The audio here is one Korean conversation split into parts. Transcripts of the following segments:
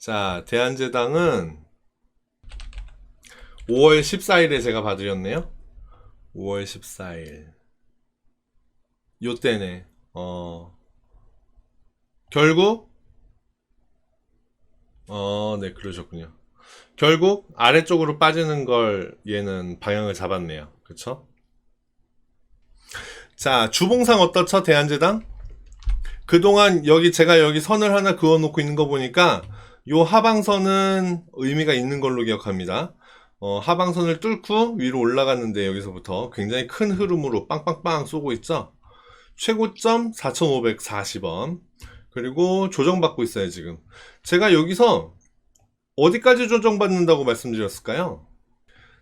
자, 대한제당은 5월 14일에 제가 봐드렸네요. 5월 14일. 요때네. 어. 결국 어, 네, 그러셨군요. 결국 아래쪽으로 빠지는 걸 얘는 방향을 잡았네요. 그쵸? 자, 주봉상 어떻죠? 대한제당? 그동안 여기 제가 여기 선을 하나 그어 놓고 있는 거 보니까 요 하방선은 의미가 있는 걸로 기억합니다. 어, 하방선을 뚫고 위로 올라갔는데 여기서부터 굉장히 큰 흐름으로 빵빵빵 쏘고 있죠. 최고점 4,540원. 그리고 조정받고 있어요, 지금. 제가 여기서 어디까지 조정받는다고 말씀드렸을까요?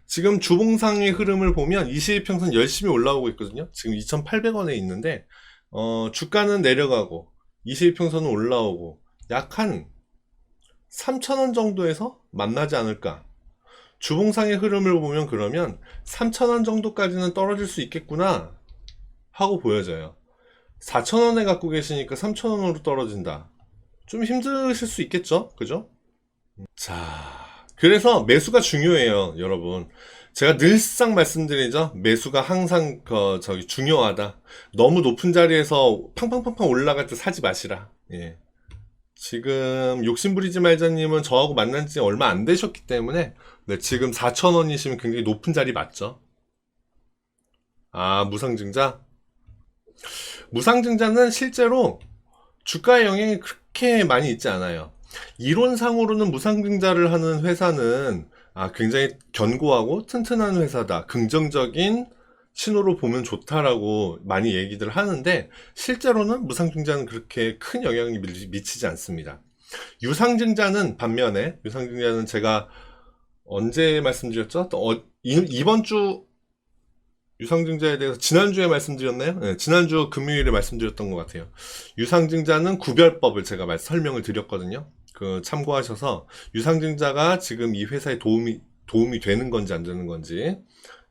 지금 주봉상의 흐름을 보면 22평선 열심히 올라오고 있거든요. 지금 2,800원에 있는데, 어, 주가는 내려가고, 22평선은 올라오고, 약한 3,000원 정도에서 만나지 않을까. 주봉상의 흐름을 보면 그러면 3,000원 정도까지는 떨어질 수 있겠구나 하고 보여져요. 4,000원에 갖고 계시니까 3,000원으로 떨어진다. 좀 힘드실 수 있겠죠? 그죠? 자, 그래서 매수가 중요해요, 여러분. 제가 늘상 말씀드리죠. 매수가 항상 그 저기 중요하다. 너무 높은 자리에서 팡팡팡팡 올라갈 때 사지 마시라. 예. 지금 욕심부리지 말자님은 저하고 만난 지 얼마 안 되셨기 때문에 네, 지금 4,000원이시면 굉장히 높은 자리 맞죠? 아, 무상증자? 무상증자는 실제로 주가의 영향이 그렇게 많이 있지 않아요. 이론상으로는 무상증자를 하는 회사는 아, 굉장히 견고하고 튼튼한 회사다. 긍정적인 신호로 보면 좋다라고 많이 얘기들 하는데 실제로는 무상증자는 그렇게 큰 영향이 미- 미치지 않습니다. 유상증자는 반면에 유상증자는 제가 언제 말씀드렸죠? 또 어- 이- 이번 주 유상증자에 대해서 지난주에 말씀드렸나요? 네, 지난주 금요일에 말씀드렸던 것 같아요. 유상증자는 구별법을 제가 말- 설명을 드렸거든요. 그 참고하셔서 유상증자가 지금 이 회사에 도움이 도움이 되는 건지 안 되는 건지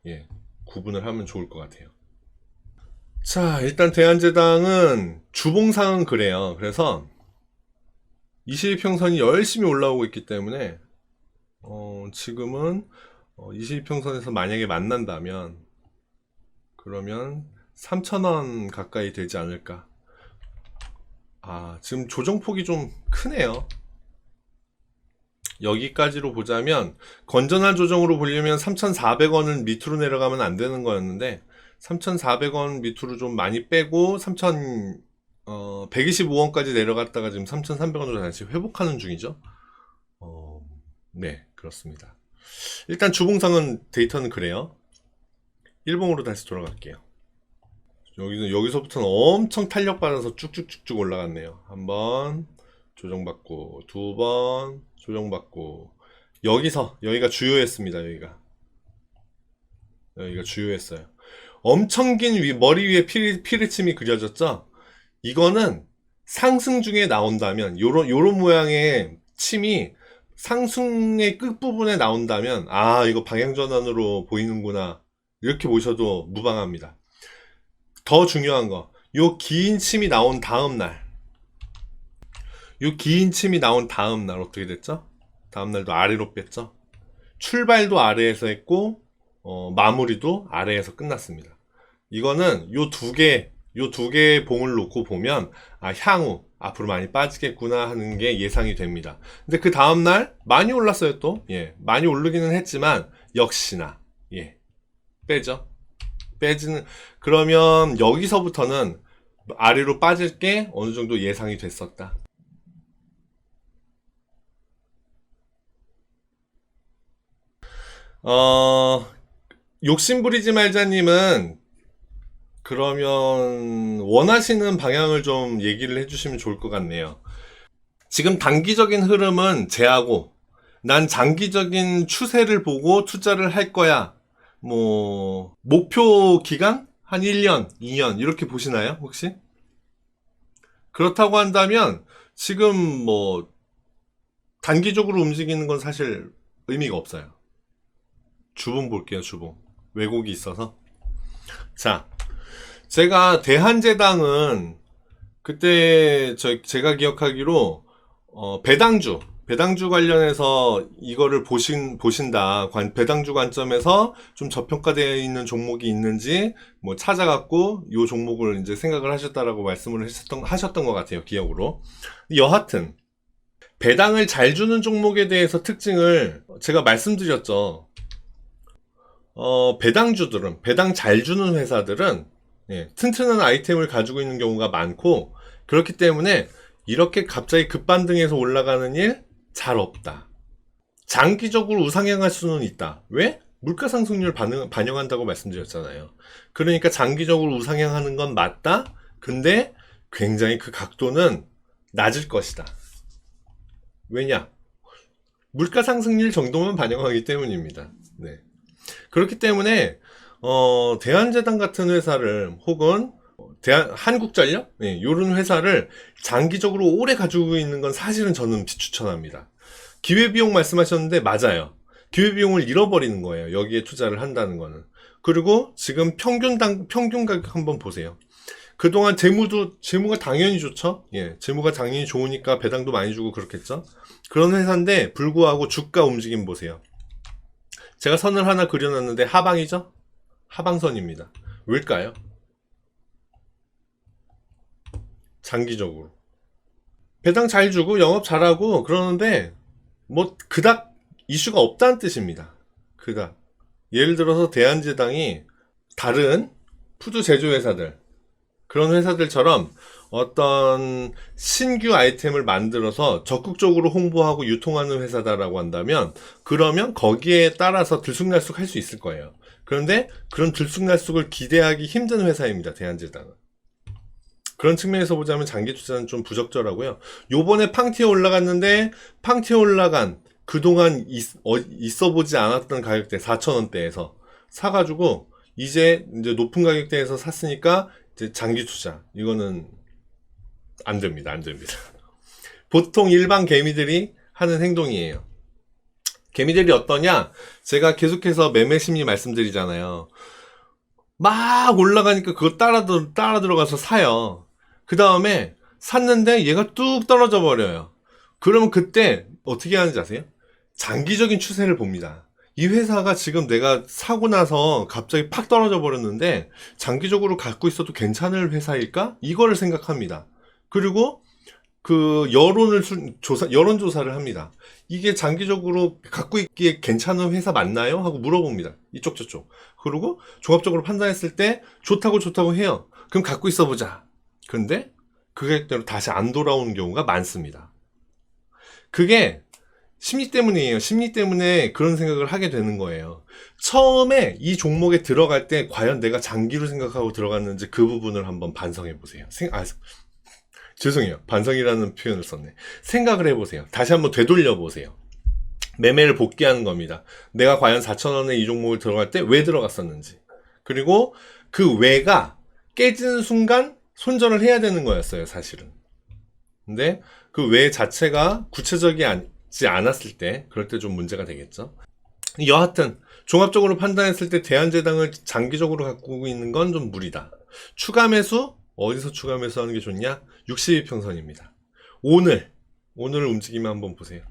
예, 구분을 하면 좋을 것 같아요. 자, 일단 대한제당은 주봉상은 그래요. 그래서 22평선이 열심히 올라오고 있기 때문에 어, 지금은 22평선에서 만약에 만난다면 그러면 3,000원 가까이 되지 않을까. 아, 지금 조정폭이 좀 크네요. 여기까지로 보자면 건전한 조정으로 보려면 3,400원은 밑으로 내려가면 안 되는 거였는데 3,400원 밑으로 좀 많이 빼고 3,000 어, 125원까지 내려갔다가 지금 3,300원으로 다시 회복하는 중이죠. 어, 네, 그렇습니다. 일단 주봉상은 데이터는 그래요. 일봉으로 다시 돌아갈게요. 여기는 여기서부터는 엄청 탄력 받아서 쭉쭉쭉쭉 올라갔네요. 한번 조정받고 두 번 조정받고 여기서 여기가 주요했습니다. 여기가 여기가 주요했어요. 엄청 긴 위, 머리 위에 피리, 피리침이 그려졌죠? 이거는 상승 중에 나온다면 요런 요런 모양의 침이 상승의 끝부분에 나온다면 아 이거 방향 전환으로 보이는구나 이렇게 보셔도 무방합니다. 더 중요한 거, 요 긴 침이 나온 다음 날, 요긴 침이 나온 다음 날 어떻게 됐죠? 다음 날도 아래로 뺐죠? 출발도 아래에서 했고, 어, 마무리도 아래에서 끝났습니다. 이거는 요 두 개, 요 두 개의 봉을 놓고 보면, 아, 향후, 앞으로 많이 빠지겠구나 하는 게 예상이 됩니다. 근데 그 다음 날, 많이 올랐어요 또. 예, 많이 오르기는 했지만, 역시나, 예, 빼죠. 빼지는 그러면 여기서부터는 아래로 빠질 게 어느 정도 예상이 됐었다. 어, 욕심 부리지 말자님은 그러면 원하시는 방향을 좀 얘기를 해주시면 좋을 것 같네요. 지금 단기적인 흐름은 제하고 난 장기적인 추세를 보고 투자를 할 거야. 뭐, 목표 기간? 한 1년, 2년, 이렇게 보시나요, 혹시? 그렇다고 한다면, 지금 뭐, 단기적으로 움직이는 건 사실 의미가 없어요. 주봉 볼게요, 주봉. 왜곡이 있어서. 자, 제가 대한제당은, 그때, 저, 제가 기억하기로, 어, 배당주, 배당주 관련해서 이거를 보신, 보신다. 관- 배당주 관점에서 좀 저평가되어 있는 종목이 있는지 뭐 찾아갖고 요 종목을 이제 생각을 하셨다라고 말씀을 하셨던, 하셨던 것 같아요. 기억으로. 여하튼, 배당을 잘 주는 종목에 대해서 특징을 제가 말씀드렸죠. 어, 배당주들은, 배당 잘 주는 회사들은 예, 튼튼한 아이템을 가지고 있는 경우가 많고, 그렇기 때문에 이렇게 갑자기 급반등해서 올라가는 일 잘 없다. 장기적으로 우상향할 수는 있다. 왜? 물가 상승률 반응, 반영한다고 말씀드렸잖아요. 그러니까 장기적으로 우상향하는 건 맞다. 근데 굉장히 그 각도는 낮을 것이다. 왜냐? 물가 상승률 정도만 반영하기 때문입니다. 네. 그렇기 때문에 어, 대한재단 같은 회사를 혹은 대한 한국전력 네, 이런 회사를 장기적으로 오래 가지고 있는 건 사실은 저는 비추천합니다. 기회비용 말씀하셨는데 맞아요. 기회비용을 잃어버리는 거예요. 여기에 투자를 한다는 거는. 그리고 지금 평균 당 평균 가격 한번 보세요. 그동안 재무도 재무가 당연히 좋죠. 예, 재무가 당연히 좋으니까 배당도 많이 주고 그렇겠죠. 그런 회사인데 불구하고 주가 움직임 보세요. 제가 선을 하나 그려놨는데 하방이죠? 하방선입니다. 왜일까요? 장기적으로. 배당 잘 주고 영업 잘하고 그러는데 뭐 그닥 이슈가 없다는 뜻입니다. 그닥. 예를 들어서 대한제당이 다른 푸드 제조 회사들 그런 회사들처럼 어떤 신규 아이템을 만들어서 적극적으로 홍보하고 유통하는 회사다라고 한다면 그러면 거기에 따라서 들쑥날쑥 할 수 있을 거예요. 그런데 그런 들쑥날쑥을 기대하기 힘든 회사입니다. 대한제당은. 그런 측면에서 보자면 장기 투자는 좀 부적절하고요. 요번에 팡티에 올라갔는데 팡티에 올라간 그동안 있, 어, 보지 않았던 가격대 4,000원대에서 사가지고 이제 이제 높은 가격대에서 샀으니까 장기 투자 이거는 안 됩니다. 안 됩니다. 보통 일반 개미들이 하는 행동이에요. 개미들이 어떠냐? 제가 계속해서 매매 심리 말씀드리잖아요. 막 올라가니까 그거 따라, 들- 따라 들어가서 사요. 그 다음에 샀는데 얘가 뚝 떨어져 버려요. 그러면 그때 어떻게 하는지 아세요? 장기적인 추세를 봅니다. 이 회사가 지금 내가 사고 나서 갑자기 팍 떨어져 버렸는데 장기적으로 갖고 있어도 괜찮을 회사일까? 이거를 생각합니다. 그리고 그 여론을 수- 조사 여론 조사를 합니다. 이게 장기적으로 갖고 있기에 괜찮은 회사 맞나요? 하고 물어봅니다. 이쪽 저쪽. 그리고 종합적으로 판단했을 때 좋다고 좋다고 해요. 그럼 갖고 있어 보자. 근데 그 계획대로 다시 안 돌아오는 경우가 많습니다. 그게 심리 때문이에요. 심리 때문에 그런 생각을 하게 되는 거예요. 처음에 이 종목에 들어갈 때 과연 내가 장기로 생각하고 들어갔는지 그 부분을 한번 반성해 보세요. 생, 아, 죄송해요. 반성이라는 표현을 썼네. 생각을 해보세요. 다시 한번 되돌려 보세요. 매매를 복귀하는 겁니다. 내가 과연 4,000원에 이 종목을 들어갈 때 왜 들어갔었는지. 그리고 그 왜가 깨지는 순간 손절을 해야 되는 거였어요, 사실은. 근데 그 왜 자체가 구체적이 지 않았을 때, 그럴 때 좀 문제가 되겠죠. 여하튼, 종합적으로 판단했을 때 대한제당을 장기적으로 갖고 있는 건 좀 무리다. 추가 매수? 어디서 추가 매수하는 게 좋냐? 62평선입니다. 오늘, 오늘 움직임을 한번 보세요.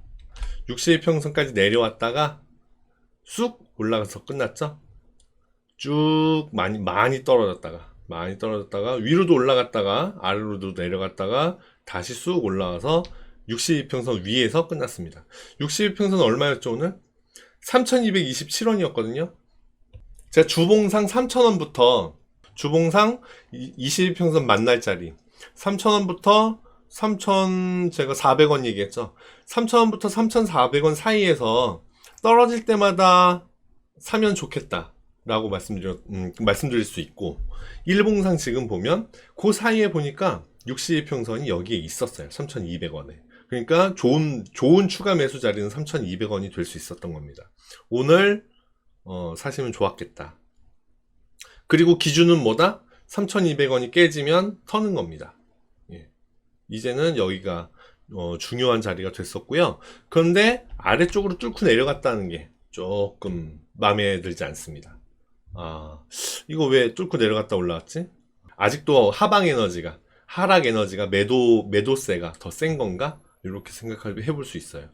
62평선까지 내려왔다가 쑥 올라가서 끝났죠? 쭉 많이, 많이 떨어졌다가, 많이 떨어졌다가 위로도 올라갔다가 아래로도 내려갔다가 다시 쑥 올라와서 62평선 위에서 끝났습니다. 62평선 얼마였죠, 오늘? 3227원이었거든요. 제가 주봉상 3000원부터 주봉상 22평선 만날 자리 3,000원부터 3,000 제가 400원 얘기했죠. 3,000원부터 3,400원 사이에서 떨어질 때마다 사면 좋겠다 라고 말씀드려 음, 말씀드릴 수 있고 일봉상 지금 보면 그 사이에 보니까 62평선이 여기에 있었어요. 3,200원에. 그러니까 좋은 좋은 추가 매수 자리는 3,200원이 될 수 있었던 겁니다. 오늘 어, 사시면 좋았겠다. 그리고 기준은 뭐다? 3,200원이 깨지면 터는 겁니다. 예. 이제는 여기가 어, 중요한 자리가 됐었고요. 그런데 아래쪽으로 뚫고 내려갔다는 게 조금 마음에 들지 않습니다. 아, 이거 왜 뚫고 내려갔다 올라왔지? 아직도 하방 에너지가, 하락 에너지가 매도, 매도세가 더 센 건가? 이렇게 생각해 볼 수 있어요.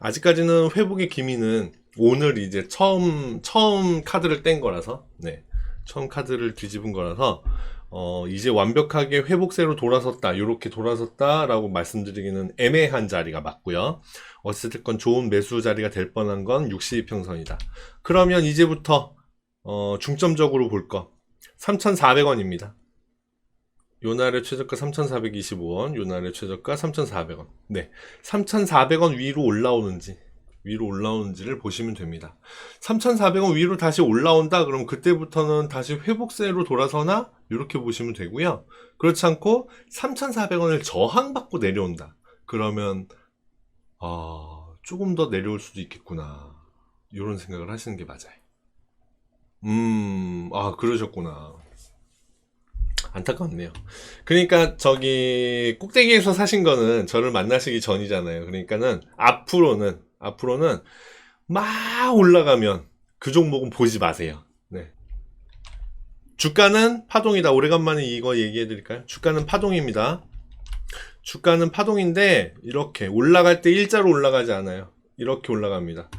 아직까지는 회복의 기미는 오늘 이제 처음 처음 카드를 뗀 거라서 네 처음 카드를 뒤집은 거라서 어 이제 완벽하게 회복세로 돌아섰다 이렇게 돌아섰다라고 말씀드리기는 애매한 자리가 맞고요. 어쨌든 좋은 매수 자리가 될 뻔한 건 62평선이다. 그러면 이제부터 어 중점적으로 볼 거 3,400원입니다. 요 날의 최저가 3,425원, 요 날의 최저가 3,400원. 네. 3,400원 위로 올라오는지, 위로 올라오는지를 보시면 됩니다. 3,400원 위로 다시 올라온다? 그럼 그때부터는 다시 회복세로 돌아서나? 이렇게 보시면 되고요. 그렇지 않고 3,400원을 저항받고 내려온다. 그러면, 아, 조금 더 내려올 수도 있겠구나. 이런 생각을 하시는 게 맞아요. 음, 아, 그러셨구나. 안타깝네요. 그러니까 저기 꼭대기에서 사신 거는 저를 만나시기 전이잖아요. 그러니까는 앞으로는 앞으로는 막 올라가면 그 종목은 보지 마세요. 네. 주가는 파동이다. 오래간만에 이거 얘기해 드릴까요? 주가는 파동입니다. 주가는 파동인데 이렇게 올라갈 때 일자로 올라가지 않아요. 이렇게 올라갑니다.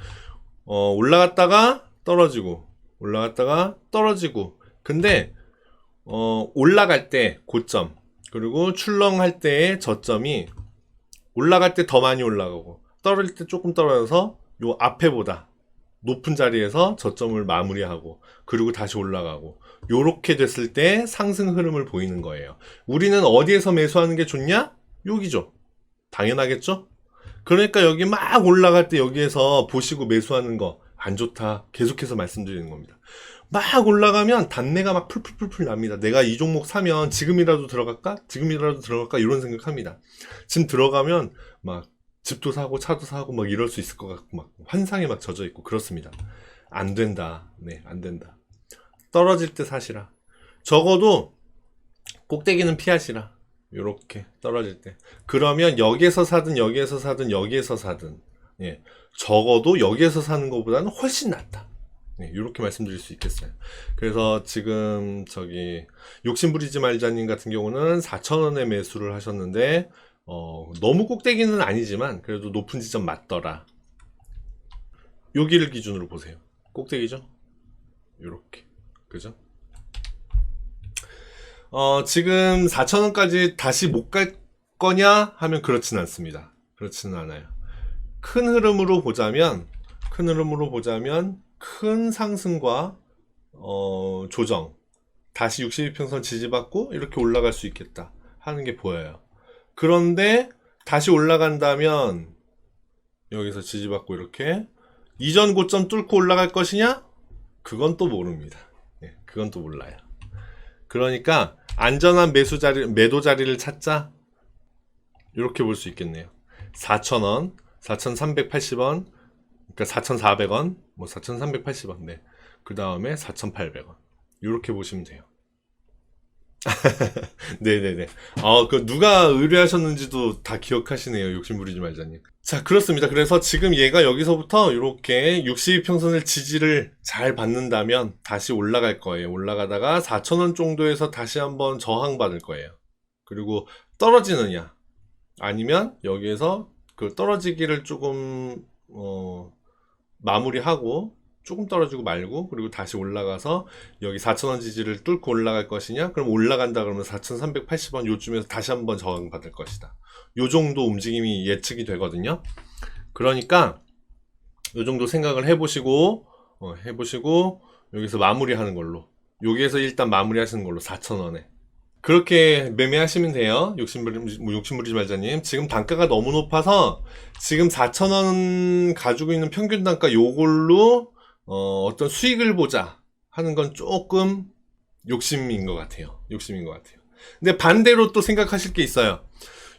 어, 올라갔다가 떨어지고 올라갔다가 떨어지고 근데 어, 올라갈 때 고점, 그리고 출렁할 때의 저점이 올라갈 때 더 많이 올라가고, 떨어질 때 조금 떨어져서 요 앞에보다 높은 자리에서 저점을 마무리하고, 그리고 다시 올라가고, 요렇게 됐을 때 상승 흐름을 보이는 거예요. 우리는 어디에서 매수하는 게 좋냐? 여기죠. 당연하겠죠? 그러니까 여기 막 올라갈 때 여기에서 보시고 매수하는 거 안 좋다. 계속해서 말씀드리는 겁니다. 막 올라가면 단내가 막 풀풀풀풀 납니다. 내가 이 종목 사면 지금이라도 들어갈까? 지금이라도 들어갈까? 이런 생각합니다. 지금 들어가면 막 집도 사고 차도 사고 막 이럴 수 있을 것 같고 막 환상에 막 젖어 있고 그렇습니다. 안 된다. 네, 안 된다. 떨어질 때 사시라. 적어도 꼭대기는 피하시라. 요렇게 떨어질 때. 그러면 여기에서 사든 여기에서 사든 여기에서 사든 예. 적어도 여기에서 사는 것보다는 훨씬 낫다. 네, 이렇게 말씀드릴 수 있겠어요. 그래서 지금 저기 욕심부리지 말자님 같은 경우는 4,000원에 매수를 하셨는데 어, 너무 꼭대기는 아니지만 그래도 높은 지점 맞더라. 여기를 기준으로 보세요. 꼭대기죠? 요렇게. 그죠? 어, 지금 4,000원까지 다시 못 갈 거냐 하면 그렇진 않습니다. 그렇지는 않아요. 큰 흐름으로 보자면 큰 흐름으로 보자면 큰 상승과 어, 조정 다시 62평선 지지받고 이렇게 올라갈 수 있겠다 하는 게 보여요. 그런데 다시 올라간다면 여기서 지지받고 이렇게 이전 고점 뚫고 올라갈 것이냐? 그건 또 모릅니다. 예, 그건 또 몰라요. 그러니까 안전한 매수 자리, 매도 자리를 찾자. 이렇게 볼 수 있겠네요. 4,000원, 4,380원, 그러니까 4,400원, 뭐 4,380원, 네. 그 다음에 4,800원. 이렇게 보시면 돼요. 네네네. 아, 그 누가 의뢰하셨는지도 다 기억하시네요. 욕심 부리지 말자님. 자, 그렇습니다. 그래서 지금 얘가 여기서부터 이렇게 62평선을 지지를 잘 받는다면 다시 올라갈 거예요. 올라가다가 4,000원 정도에서 다시 한번 저항받을 거예요. 그리고 떨어지느냐? 아니면 여기에서 그 떨어지기를 조금, 어, 마무리하고 조금 떨어지고 말고 그리고 다시 올라가서 여기 4,000원 지지를 뚫고 올라갈 것이냐? 그럼 올라간다 그러면 4,380원 요쯤에서 다시 한번 저항받을 것이다. 요 정도 움직임이 예측이 되거든요. 그러니까 요 정도 생각을 해보시고 어, 해보시고 여기서 마무리하는 걸로 여기에서 일단 마무리하시는 걸로 4,000원에 그렇게 매매하시면 돼요. 욕심부리, 뭐 욕심부리지 말자님. 지금 단가가 너무 높아서 지금 4,000원 가지고 있는 평균 단가 요걸로 어, 어떤 수익을 보자 하는 건 조금 욕심인 것 같아요. 욕심인 것 같아요. 근데 반대로 또 생각하실 게 있어요.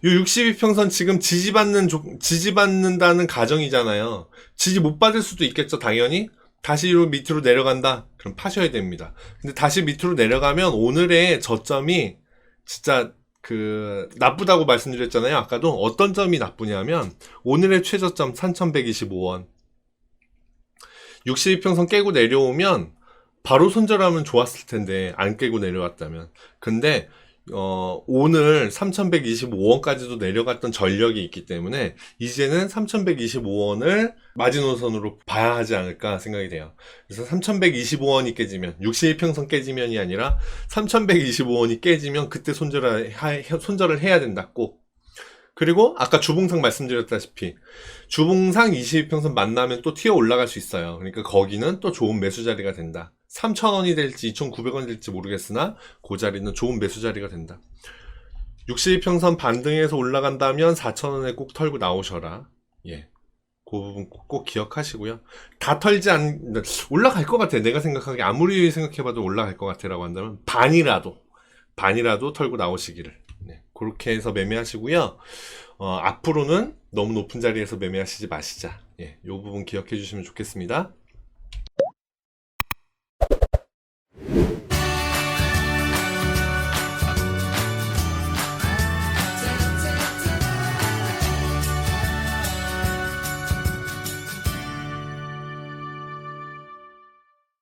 요 62평선 지금 지지받는, 조- 지지받는다는 가정이잖아요. 지지 못 받을 수도 있겠죠, 당연히. 다시 요 밑으로 내려간다? 그럼 파셔야 됩니다. 근데 다시 밑으로 내려가면 오늘의 저점이 진짜 그 나쁘다고 말씀드렸잖아요. 아까도 어떤 점이 나쁘냐면 오늘의 최저점 3125원 62평선 깨고 내려오면 바로 손절하면 좋았을 텐데 안 깨고 내려왔다면 근데 어, 오늘 3,125원까지도 내려갔던 전력이 있기 때문에 이제는 3,125원을 마지노선으로 봐야 하지 않을까 생각이 돼요. 그래서 3,125원이 깨지면 61평선 깨지면이 아니라 3,125원이 깨지면 그때 손절을, 하- 손절을 해야 된다 꼭. 그리고 아까 주봉상 말씀드렸다시피 주봉상 22평선 만나면 또 튀어 올라갈 수 있어요. 그러니까 거기는 또 좋은 매수 자리가 된다. 3,000원이 될지 2,900원이 될지 모르겠으나 그 자리는 좋은 매수 자리가 된다. 62평선 반등해서 올라간다면 4,000원에 꼭 털고 나오셔라. 예. 그 부분 꼭, 꼭 기억하시고요. 다 털지 않, 올라갈 것 같아. 내가 생각하기에 아무리 생각해봐도 올라갈 것 같아라고 한다면 반이라도, 반이라도 털고 나오시기를. 네. 그렇게 해서 매매하시고요. 어, 앞으로는 너무 높은 자리에서 매매하시지 마시자. 예. 요 부분 기억해 주시면 좋겠습니다.